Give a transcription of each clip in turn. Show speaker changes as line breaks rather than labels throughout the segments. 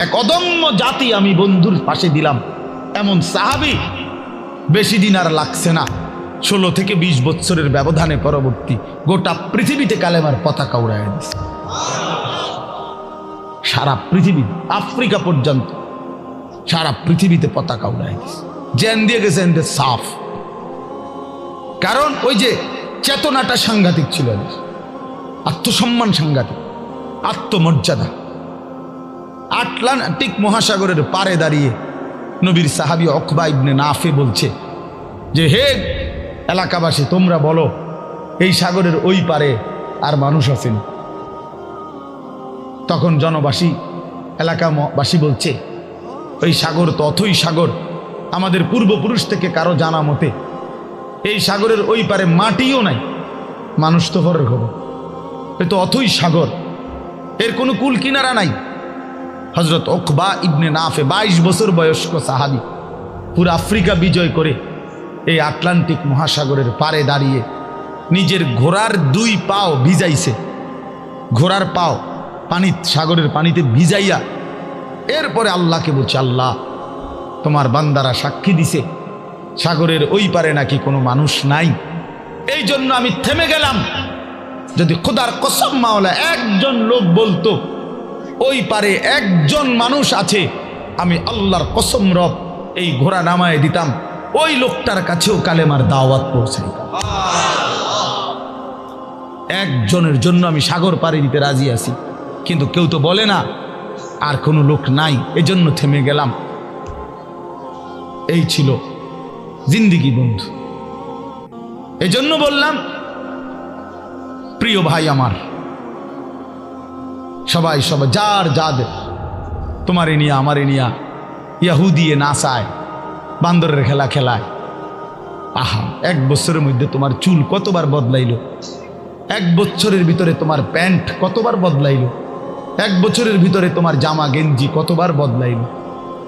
এক অদম্য জাতি আমি বন্ধুর পাশে দিলাম। এমন সাহাবি বেশি দিন আর লাগছে না। ষোলো থেকে বিশ বছরের ব্যবধানে পরবর্তী গোটা পৃথিবীতে কালেমার পতাকা উড়ায় দিছে। সারা পৃথিবী, আফ্রিকা পর্যন্ত সারা পৃথিবীতে পতাকা উড়ায় দিছে। জেন দিয়ে গেছে এনদের সাফ। কারণ ওই যে চেতনাটা সাংঘাতিক ছিল। আত্মসম্মান সাংঘাতিক, আত্মমর্যাদা। আটলান্টিক মহাসাগরের পারে দাঁড়িয়ে নবীর সাহাবি অকবা ইবনে নাফে বলছে যে, হে এলাকাবাসী, তোমরা বলো, এই সাগরের ওই পারে আর মানুষ আছেন? তখন জনবাসী, এলাকাবাসী বলছে, ওই সাগর তো অথই সাগর। আমাদের পূর্বপুরুষ থেকে কারও জানা মতে, এই সাগরের ওই পারে মাটিও নাই। মানুষ তো হরের খবর এ তো অথই সাগর। এর কোনো কুল কিনারা নাই। হজরত ওকবা ইবনে নাফে বাইশ বছর বয়স্ক সাহাবি পুরো আফ্রিকা বিজয় করে এই আটলান্টিক মহাসাগরের পারে দাঁড়িয়ে নিজের ঘোড়ার দুই পাও ভিজাইছে। ঘোড়ার পাও পানি সাগরের পানিতে ভিজাইয়া এরপরে আল্লাহকে বলছে, আল্লাহ, তোমার বান্দারা সাক্ষী দিছে। সাগরের ওই পারে নাকি কোনো মানুষ নাই। এই জন্য আমি থেমে গেলাম। যদি খোদার কসম মাওলা একজন লোক বলতো ওই পারে একজন মানুষ আছে। আমি আল্লাহর কসম রব, এই ঘোড়া নামায় দিতাম। ওই লোকটার কাছেও কালেমার দাওয়াত পৌঁছাই একজনের জন্য আমি সাগর পাড়ি দিতে রাজি আছি। কিন্তু কেউ তো বলে না, আর কোনো লোক নাই, এজন্য থেমে গেলাম। এই ছিল জিন্দিগি বন্ধু। এজন্য বললাম, প্রিয় ভাই আমার সবাই সবাই, যার যাদের তোমার নিয়া আমার নিয়া। ইয়াহুদিয়ে নাসায়, বান্দরের খেলা খেলায়। আহা, এক বছরের মধ্যে তোমার চুল কতবার বদলাইলো? এক বছরের ভিতরে তোমার প্যান্ট কতবার বদলাইলো? এক বছরের ভিতরে তোমার জামা, গেঞ্জি কতবার বদলাইলো?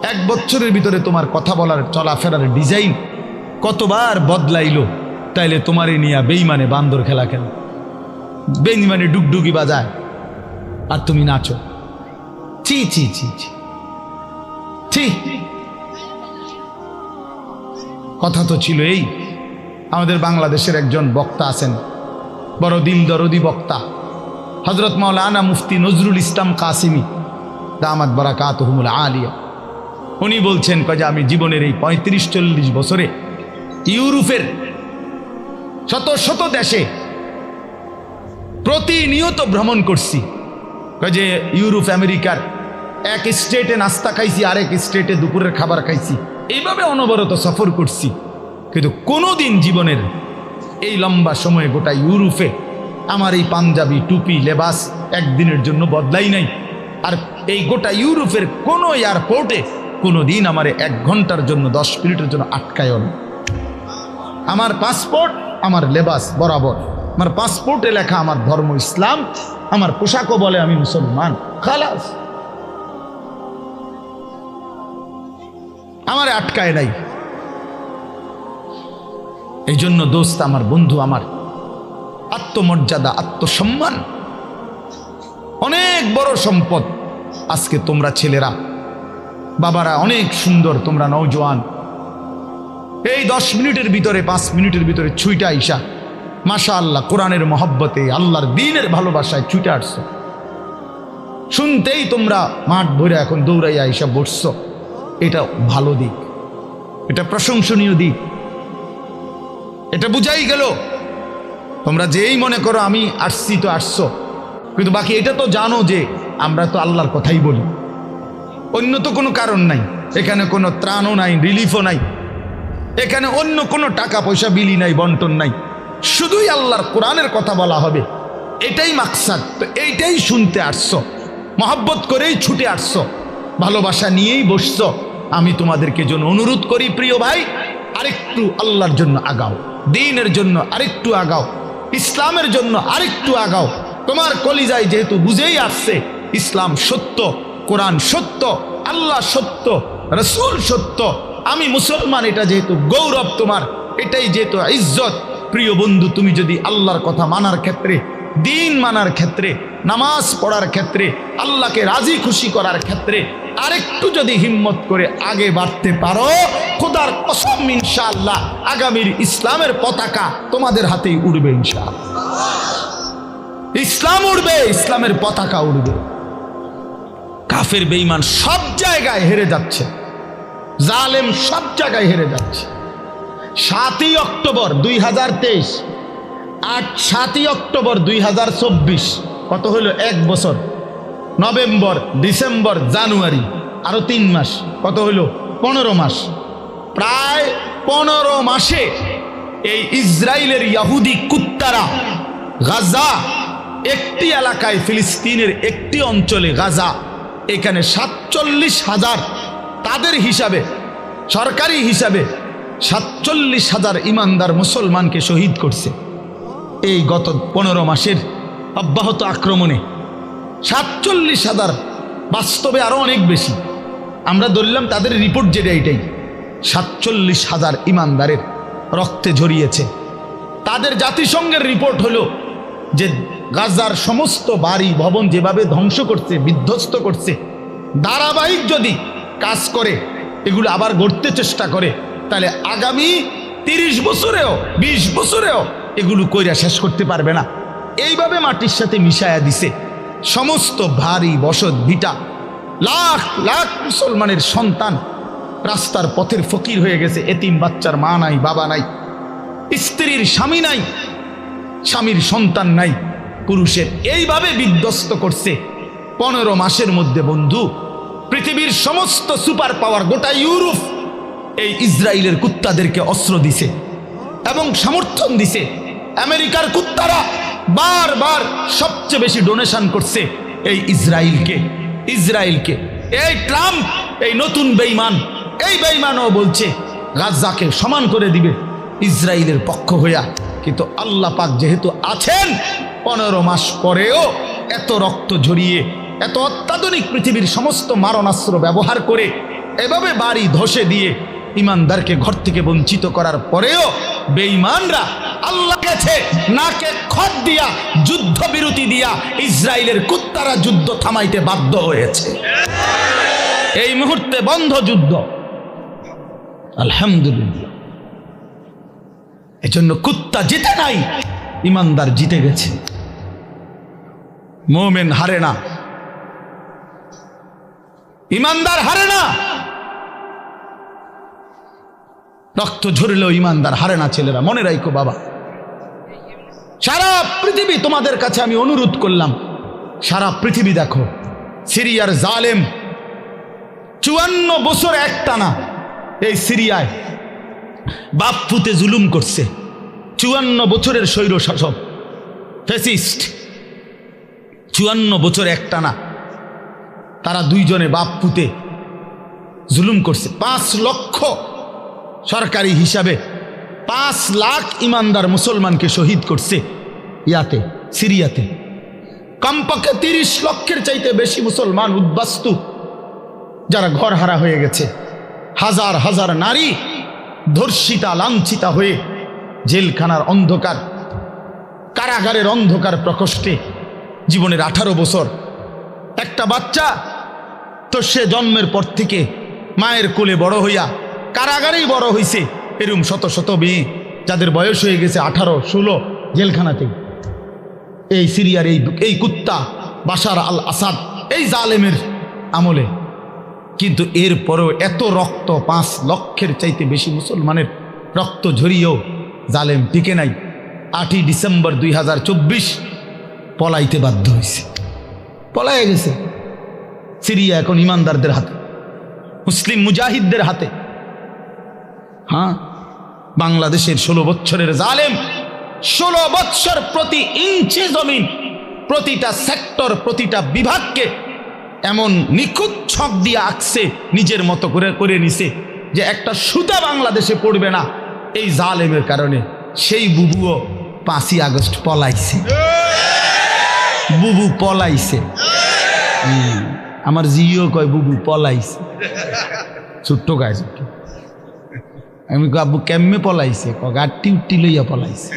এক বছরের ভিতরে তোমার কথা বলার, চলাফেরার ডিজাইন কতবার বদলাইলো? তাইলে তোমারে নিয়া বেইমানে বান্দর খেলা খেলা। বেইমানে ডুগডুগি বাজায়। আর তুমি নাচো। ছি ছি ছি ছি। ছি। কথা তো ছিল এই, আমাদের বাংলাদেশের একজন বক্তা আছেন, বড় দিল দরদি বক্তা হজরত মাওলানা মুফতি নজরুল ইসলাম কাসিমি, দামাত বারাকাত হুমুল আলিয়া। উনি বলছেন যে আমি জীবনের এই পঁয়ত্রিশ চল্লিশ বছরে ইউরোপের শত শত দেশে প্রতিনিয়ত ভ্রমণ করছি। যে, ইউরোপ, আমেরিকার এক স্টেটে নাস্তা খাইছি, আরেক স্টেটে দুপুরের খাবার খাইছি। এইভাবে অনবরত সফর করছি। কিন্তু কোনো দিন জীবনের এই লম্বা সময়ে গোটা ইউরোপে আমার এই পাঞ্জাবি, টুপি, লেবাস একদিনের জন্য বদলাই নাই। আর এই গোটা ইউরোপের কোনো এয়ারপোর্টে কোনো দিন আমার এক ঘণ্টার জন্য, দশ মিনিটের জন্য আটকায়ও না আমার পাসপোর্ট, আমার লেবাস বরাবর। আমার পাসপোর্টে লেখা আমার ধর্ম ইসলাম, আমার পোশাকও বলে আমি মুসলমান। খালাস। আমার আটকায় নাই। এই জন্য দোস্ত, আমার বন্ধু, আমার আত্মমর্যাদা, আত্মসম্মান অনেক বড় সম্পদ আজকে তোমরা ছেলেরা, বাবারা অনেক সুন্দর, তোমরা নৌজওয়ান এই দশ মিনিটের ভিতরে, পাঁচ মিনিটের ভিতরে ছুইটা আইসা মাশা আল্লাহ কোরআনের মহব্বতে, আল্লাহর দিনের ভালোবাসায় ছুটে আসছো। শুনতেই তোমরা মাঠ ভরে এখন দৌড়াইয়া আইসা বসছো। এটা ভালো দিক। এটা প্রশংসনীয় দিক। এটা বুঝাই গেল, তোমরা যেই মনে করো আমি আসছি তো আসছো। কিন্তু বাকি এটা তো জানো যে আমরা তো আল্লাহর কথাই বলি। অন্য তো কোনো কারণ নাই। এখানে কোনো ত্রাণও নাই রিলিফও নাই। এখানে অন্য কোনো টাকা পয়সা বিলি নাই, বন্টন নাই। শুধুই আল্লাহর কোরআনের কথা বলা হবে। এটাই মাকসাদ। তো এইটাই শুনতে আসছো। মহব্বত করেই ছুটে আসছো। ভালোবাসা নিয়েই বসছো। আমি তোমাদেরকে জন্য অনুরোধ করি, প্রিয় ভাই, আরেকটু আল্লাহর জন্য আগাও। দিনের জন্য আরেকটু আগাও। ইসলামের জন্য আরেকটু আগাও। তোমার কলিজায় যেহেতু বুঝেই আসছে, ইসলাম সত্য, কোরআন সত্য, আল্লাহ সত্য, রসুল সত্য। আমি মুসলমান, এটা যেহেতু গৌরব তোমার, এটাই যেহেতু ইজ্জত। প্রিয় বন্ধু, তুমি যদি আল্লাহর কথা মানার ক্ষেত্রে, দিন মানার ক্ষেত্রে, নামাজ পড়ার ক্ষেত্রে, আল্লাহকে রাজি খুশি করার ক্ষেত্রে আরেকটু যদি হিম্মত করে আগে বাড়তে পারো, খোদার কসম ইনশাআল্লাহ আগামীর ইসলামের পতাকা তোমাদের হাতেই উড়বে ইনশাআল্লাহ। ইসলাম উড়বে, ইসলামের পতাকা উড়বে। কাফের, বেঈমান সব জায়গায় হেরে যাচ্ছে। জালেম সব জায়গায় হেরে যাচ্ছে। সাতই অক্টোবর দুই হাজার তেইশ। আট সাতই অক্টোবর দুই হাজার চব্বিশ। কত হলো এক বছর। November, December, January. আরও তিন মাস। কত হলো পনেরো মাস। প্রায় পনেরো মাসে এই ইসরায়েলের ইয়াহুদি কুত্তারা গাজা, একটি এলাকায় ফিলিস্তিনের একটি অঞ্চলে গাজা, এখানে সাতচল্লিশ হাজার তাদের হিসাবে, সরকারি হিসাবে সাতচল্লিশ হাজার ইমানদার মুসলমানকে শহীদ করছে। এই গত পনেরো মাসের অব্যাহত আক্রমণে সাতচল্লিশ হাজার বাস্তবে আরও অনেক বেশি। আমরা ধরলাম তাদের রিপোর্ট যেটা এটাই। সাতচল্লিশ হাজার ইমানদারের রক্তে ঝরিয়েছে। তাদের জাতিসংঘের রিপোর্ট হলো যে গাজার সমস্ত বাড়ি, ভবন যেভাবে ধ্বংস করছে, বিধ্বস্ত করছে, ধারাবাহিক যদি কাজ করে, এগুলো আবার গড়তে চেষ্টা করে তাহলে আগামী তিরিশ বছরেও ২০ বছরেও এগুলো কইরা শেষ করতে পারবে না। এইভাবে মাটির সাথে মিশায়া দিছে সমস্ত ভারী বসত ভিটা। লাখ লাখ মুসলমানের সন্তান রাস্তার পথের ফকির হয়ে গেছে, এতিম বাচ্চার মা নাই, বাবা নাই, স্ত্রীর স্বামী নাই, স্বামীর সন্তান নাই, পুরুষের। এইভাবে বিধ্বস্ত করছে পনেরো মাসের মধ্যে বন্ধু, পৃথিবীর সমস্ত সুপার পাওয়ার গোটা ইউরোপ। এই ইসরায়েলের কুত্তাদেরকে অস্ত্র দিছে এবং সমর্থন দিছে। আমেরিকার কুত্তারা বারবার সবচেয়ে বেশি ডোনেশন করছে এই ইসরায়েলকে ইসরায়েলকে। এই ট্রাম্প, এই নতুন বেইমান, এই বেইমানও বলছে গাজাকে সমান করে দিবে ইসরায়েলের পক্ষ হইয়া। কিন্তু আল্লাহ পাক যেহেতু আছেন, পনেরো মাস পরেও এত রক্ত ঝরিয়ে, এত অত্যাধুনিক পৃথিবীর সমস্ত মারণাস্ত্র ব্যবহার করে এভাবে বাড়ি ধসে দিয়ে ইমানদারকে ঘর থেকে বঞ্চিত করার পরেও বেঈমানরা আল্লাহ গেছে নাকে খত দিয়া যুদ্ধ বিরতি দিয়া ইসরায়েলের কুত্তারা যুদ্ধ থামাইতে বাধ্য হয়েছে। এই মুহূর্তে বন্ধ যুদ্ধ। আলহামদুলিল্লাহ। এজন্য কুত্তা জিতে নাই, ইমানদার জিতে গেছে। মোমেন হারে না। ইমানদার হারে না। রক্ত ঝরলেও ইমানদার, হারে না ছেলেরা, মনে রাখো বাবা। সারা পৃথিবী তোমাদের কাছে আমি অনুরোধ করলাম, সারা পৃথিবী দেখো, সিরিয়ার জালেম, চুয়ান্ন বছর একটানা এই সিরিয়ায় বাপ পুতে জুলুম করছে, চুয়ান্ন বছরের স্বৈর শাসক ফেসিস্ট চুয়ান্ন বছর একটানা তারা দুইজনে বাপ পুতে জুলুম করছে, পাঁচ লক্ষ সরকারি হিসাবে পাঁচ লাখ ইমানদার মুসলমানকে শহীদ করছে ইয়াতে, সিরিয়াতে। কমপক্ষে তিরিশ লক্ষের চাইতে বেশি মুসলমান উদ্বাস্তু, যারা ঘর হারা হয়ে গেছে। হাজার হাজার নারী ধর্ষিতা, লাঞ্ছিতা হয়ে জেলখানার অন্ধকার, কারাগারের অন্ধকার প্রকোষ্ঠে জীবনের আঠারো বছর। একটা বাচ্চা তো সে জন্মের পর থেকে মায়ের কোলে বড় হইয়া কারাগারেই বড় হইছে। এরম শত শত মেয়ে, যাদের বয়স হয়ে গেছে আঠারো, ষোলো জেলখানাতে এই সিরিয়ার এই এই কুত্তা বাসার আল আসাদ, এই জালেমের আমলে। কিন্তু এরপরেও এত রক্ত, পাঁচ লক্ষের চাইতে বেশি মুসলমানের রক্ত ঝরিয়েও জালেম টিকে নাই। আটই ডিসেম্বর দুই হাজার চব্বিশ পলাইতে বাধ্য হয়েছে পলায় গেছে। সিরিয়া এখন ইমানদারদের হাতে, মুসলিম মুজাহিদদের হাতে। হ্যাঁ? বাংলাদেশের ষোলো বছরের জালেম, ষোলো বৎসর প্রতি ইঞ্চি জমিন, প্রতিটা সেক্টর, প্রতিটা বিভাগকে এমন নিখুঁত ছক দিয়ে আঁকছে, নিজের মতো করে করে নিছে যে একটা সুতা বাংলাদেশে পড়বে না এই জালেমের কারণে। সেই বুবুও পাঁচই আগস্ট পলাইছে। বুবু পলাইছে। আমার জিও কয় বুবু পলাইছে। ছোট্ট গায়ে ছোট্ট। আমি আব্বু কেমনে পলাইছে? ক গাঠটি উঠটি লইয়া পলাইছে।